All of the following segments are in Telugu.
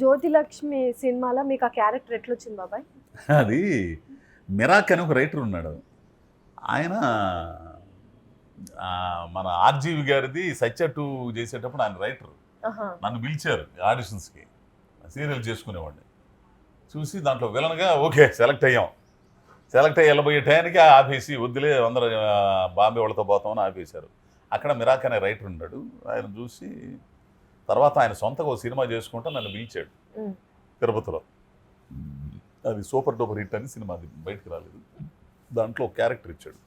జ్యోతిలక్ష్మి సినిమాలో మీకు ఆ క్యారెక్టర్ ఎట్లా వచ్చింది బాబాయ్? అది మిరాక్ అని ఒక రైటర్ ఉన్నాడు. ఆయన మన ఆర్జీవి గారిది సత్య టూ చేసేటప్పుడు ఆయన రైటర్. నన్ను పిలిచారు ఆడిషన్స్కి. సీరియల్ చేసుకునేవాడిని. చూసి దాంట్లో విలన్గా ఓకే సెలెక్ట్ అయ్యాం. సెలెక్ట్ అయ్యి వెళ్ళబోయే టైంకి ఆపేసి వద్దులే అందరూ బాంబే వాళ్ళతో పోతామని ఆపేశారు. అక్కడ మిరాక్ అనే రైటర్ ఉన్నాడు. ఆయన చూసి తర్వాత ఆయన సొంతగా ఒక సినిమా చేసుకుంటా నన్ను పిలిచాడు. తిరుపతిలో. అది సూపర్ డూపర్ హిట్ అని సినిమా అది బయటకు రాలేదు. దాంట్లో ఒక క్యారెక్టర్ ఇచ్చాడు.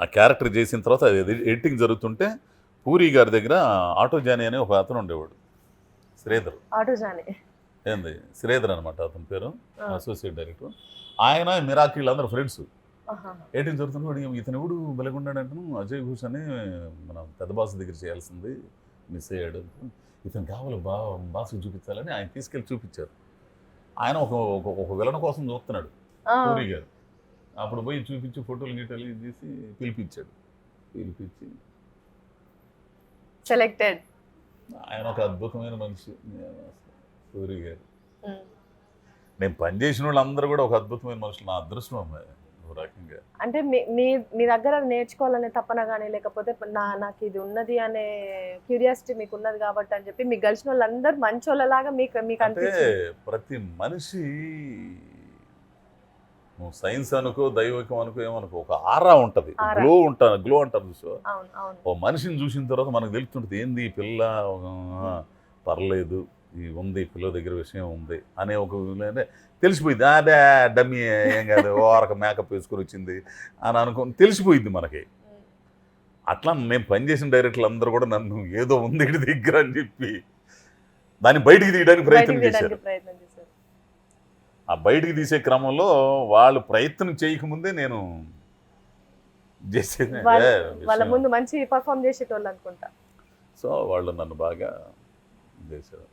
ఆ క్యారెక్టర్ చేసిన తర్వాత అది ఎడిటింగ్ జరుగుతుంటే పూరి గారి దగ్గర ఆటో జానీ అనే ఒక అతను ఉండేవాడు. శ్రీధర్. ఆటో జానే. ఏంది? శ్రీధర్ అనమాట అతని పేరు. అసోసియేట్ డైరెక్టర్ ఆయన మిరాకిల్ అందరు ఫ్రెండ్స్ ఆహా. ఎయిటీన్ జరుగుతున్నప్పుడు ఇతను ఎవడు వెలగుండాడంటే అజయ్ ఘోష్ అని మన పెద్ద బాస్ దగ్గర చేయాల్సింది. మిస్ అయ్యాడు. ఇతను కావాలి బా బాస్కి చూపించాలని ఆయన తీసుకెళ్ళి చూపించారు. ఆయన ఒక ఒక- విలన్ కోసం చూస్తున్నాడు. పూరి గారు. అప్పుడు పోయి చూపించి ఫోటోలు గీటలు తీసి పిలిపించాడు. పిలిపించి సెలెక్టెడ్ ఆయన ఒక అద్భుతమైన మనిషి. పూరి గారు. నేను పనిచేసిన వాళ్ళందరూ కూడా ఒక అద్భుతమైన మనుషులు. నా అదృష్టం అమ్మాయి. రకంగా. అంటే మీ మీ దగ్గర నేర్చుకోవాలనే తపన కానీ లేకపోతే నా నాకు ఇది ఉన్నది అనే క్యూరియాసిటీ మీకు ఉన్నది కాబట్టి అని చెప్పి మీకు కలిసిన వాళ్ళందరూ మంచోళ్ళలాగా మీకు మీకు అంటే ప్రతి మనిషి నువ్వు సైన్స్ అనుకో దైవికం అనుకో ఏమనుకో ఒక ఆరా ఉంటుంది. గ్లో ఉంటాను గ్లో అంటారు చూసో ఓ మనిషిని చూసిన తర్వాత మనకు తెలుస్తుంటుంది ఏంది పిల్ల? పర్లేదు. ఉంది ఈ పిల్ల దగ్గర విషయం ఉంది అనే ఒక తెలిసిపోయింది. అదే డమ్మీ ఏం కాదు ఓరక మేకప్ వేసుకొని వచ్చింది అని అనుకో తెలిసిపోయింది మనకి. అట్లా మేము పనిచేసిన డైరెక్టర్లు అందరూ కూడా నన్ను ఏదో ఉంది వీడి దగ్గర అని చెప్పి దాన్ని బయటికి తీయడానికి ప్రయత్నం చేశారు. ఆ బయటికి తీసే క్రమంలో వాళ్ళు ప్రయత్నం చేయకముందే నేను చేసేది వాళ్ళ అదే వాళ్ళ విషయం. ముందు మంచి పర్ఫామ్ చేసేటోళ్ళు అనుకుంటా. సో వాళ్ళు నన్ను బాగా చేశారు.